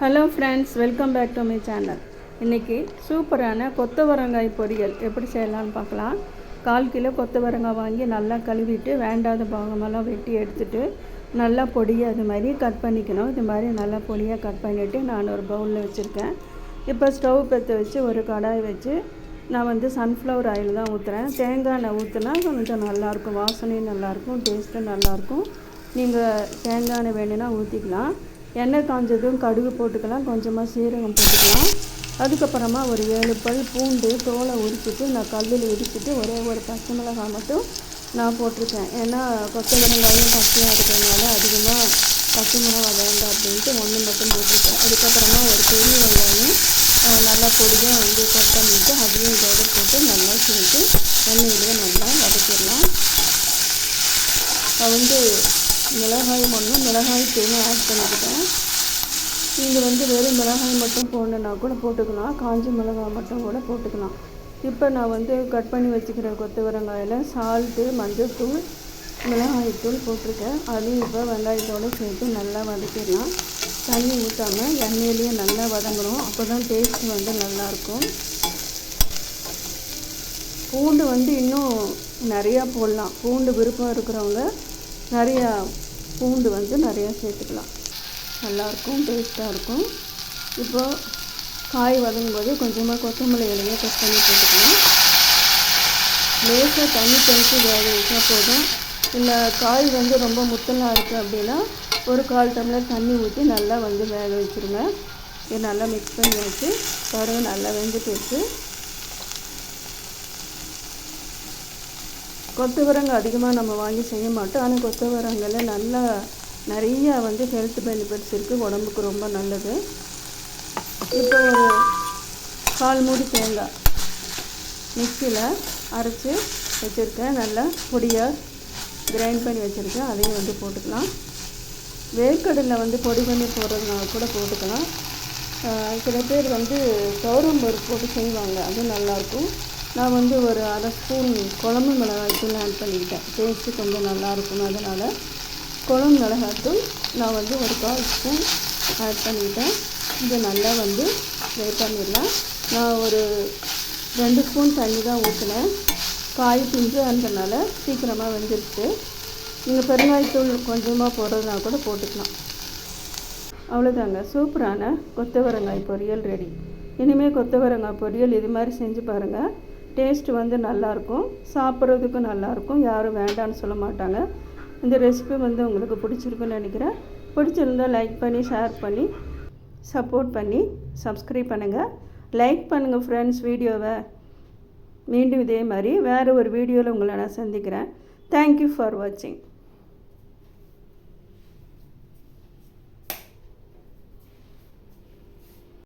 Hello friends welcome back to my channel இன்றைக்கி சூப்பரான கொத்தவரங்காய் பொரியல் எப்படி செய்யலாம்னு பார்க்கலாம். கால் கிலோ கொத்தவரங்காய் வாங்கி நல்லா கழுவிட்டு வேண்டாத பாகமெல்லாம் வெட்டி எடுத்துட்டு நல்லா பொடியை அது மாதிரி கட் பண்ணிக்கணும். இது மாதிரி நல்லா பொடியாக கட் பண்ணிவிட்டு நான் ஒரு பவுலில் வச்சுருக்கேன். இப்போ ஸ்டவ் பற்ற வச்சு ஒரு கடாய் வச்சு நான் வந்து சன்ஃப்ளவர் ஆயில் தான் ஊற்றுறேன் தேங்காய் எண்ணெய் ஊற்றுனா கொஞ்சம் நல்லாயிருக்கும் வாசனையும் நல்லாயிருக்கும் டேஸ்ட்டும் நல்லாயிருக்கும் நீங்கள் தேங்காய் எண்ணெய் வேணும்னா ஊற்றிக்கலாம் எண்ணெய் காஞ்சதும் கடுகு போட்டுக்கலாம். கொஞ்சமாக சீரகம் போட்டுக்கலாம். அதுக்கப்புறமா ஒரு ஏழு பல் பூண்டு தோலை உரிச்சிட்டு நான் கல்லில் இடிச்சிட்டு ஒரே ஒரு பச்சை மிளகாய் மட்டும் நான் போட்டிருக்கேன். ஏன்னா கொத்த மிளகாயும் பச்சையாக இருக்கிறதுனால அதிகமாக பச்சை மிளகாய் வேண்டாம் அப்படின்ட்டு ஒன்று மட்டும் போட்டிருக்கேன். அதுக்கப்புறமா ஒரு பெரிய வெங்காயம் நல்லா பொடியாக வந்து கட் பண்ணிவிட்டு அதையும் இதோட போட்டு நல்லா சேர்த்து எண்ணெயிலேயே நல்லா வதக்கிடலாம். வந்து மிளகாய் ஒன்று மிளகாய் தூளும் ஆட் பண்ணிக்கிட்டேன். நீங்கள் வந்து வெறும் மிளகாய் மட்டும் போடணுன்னா கூட போட்டுக்கலாம். காஞ்ச மிளகாய் மட்டும் கூட போட்டுக்கலாம். இப்போ நான் வந்து கட் பண்ணி வச்சுக்கிற கொத்தவரங்காயில் சால்ட்டு மஞ்சள்தூள் மிளகாய்த்தூள் போட்டிருக்கேன். அதையும் இப்போ வெங்காயத்தோடு சேர்த்து நல்லா வதக்கிடலாம். தண்ணி ஊற்றாமல் எண்ணெயிலேயே நல்லா வதங்கணும். அப்போ தான் டேஸ்ட் வந்து நல்லாயிருக்கும் பூண்டு வந்து இன்னும் நிறையா போடலாம். பூண்டு விருப்பம் இருக்கிறவங்க நிறையா பூண்டு வந்து நிறையா சேர்த்துக்கலாம். நல்லாயிருக்கும் டேஸ்ட்டாக இருக்கும். இப்போ காய் வதங்கும்போது கொஞ்சமாக கொத்தமல்லி இலையை கட் பண்ணி போட்டுக்கலாம். லேசாக தண்ணி தெளித்து வேக வச்சா போதும். இல்லை காய் வந்து ரொம்ப முத்தலாக இருக்குது அப்படின்னா ஒரு கால் டம்ளர் தண்ணி ஊற்றி நல்லா வந்து வேக வச்சுருங்க. இது நல்லா மிக்ஸ் பண்ணி வச்சு பாருங்க நல்லா வெந்துட்டு இருக்குது கொத்தவரங்காய் அதிகமாக நம்ம வாங்கி செய்ய மாட்டோம். ஆனால் கொத்தவரங்கால நல்லா நிறைய வந்து ஹெல்த் பெனிஃபிட்ஸ் இருக்குது உடம்புக்கு ரொம்ப நல்லது. இப்போ ஒரு கால் மூடி தேங்காய் மிக்சியில் அரைச்சி வச்சுருக்கேன். நல்லா பொடியாக கிரைண்ட் பண்ணி வச்சுருக்கேன். அதையும் வந்து போட்டுக்கலாம். வேர்க்கடலை வந்து பொடி பண்ணி போடுறதுனால கூட போட்டுக்கலாம். சில பேர் வந்து துவரம் பருப்பு போட்டு செய்வாங்க. அதுவும் நல்லாயிருக்கும் நான் வந்து ஒரு அரை ஸ்பூன் குழம்பு மிளகாய்த்தூள் ஆட் பண்ணிக்கிட்டேன். டேஸ்ட்டு கொஞ்சம் நல்லாயிருக்கும் அதனால் குழம்பு மிளகாய்த்தூள் நான் வந்து ஒரு கால் ஸ்பூன் ஆட் பண்ணிக்கிட்டேன் இது நல்லா வந்து ஃப்ரை பண்ணிடலாம். நான் ஒரு ரெண்டு ஸ்பூன் தண்ணி தான் ஊற்றினேன் காய் பிஞ்சு அதனால சீக்கிரமாக வெந்துருச்சு. நீங்கள் பெருங்காயத்தூள் கொஞ்சமாக போடுறதுனா கூட போட்டுக்கலாம். அவ்வளோதாங்க சூப்பரான கொத்தவரங்காய் பொரியல் ரெடி இனிமேல் கொத்தவரங்காய் பொரியல் இது மாதிரி செஞ்சு பாருங்கள் டேஸ்ட் வந்து நல்லாயிருக்கும் சாப்பிட்றதுக்கும் நல்லாயிருக்கும் யாரும் வேண்டான்னு சொல்ல மாட்டாங்க. இந்த ரெசிபி வந்து உங்களுக்கு பிடிச்சிருக்குன்னு நினைக்கிறேன். பிடிச்சிருந்தா லைக் பண்ணி ஷேர் பண்ணி சப்போர்ட் பண்ணி சப்ஸ்கிரைப் பண்ணுங்கள் லைக் பண்ணுங்கள் ஃப்ரெண்ட்ஸ் வீடியோவை. மீண்டும் இதே மாதிரி வேறு ஒரு வீடியோவில் உங்களை நான் சந்திக்கிறேன். தேங்க்யூ ஃபார் வாட்சிங்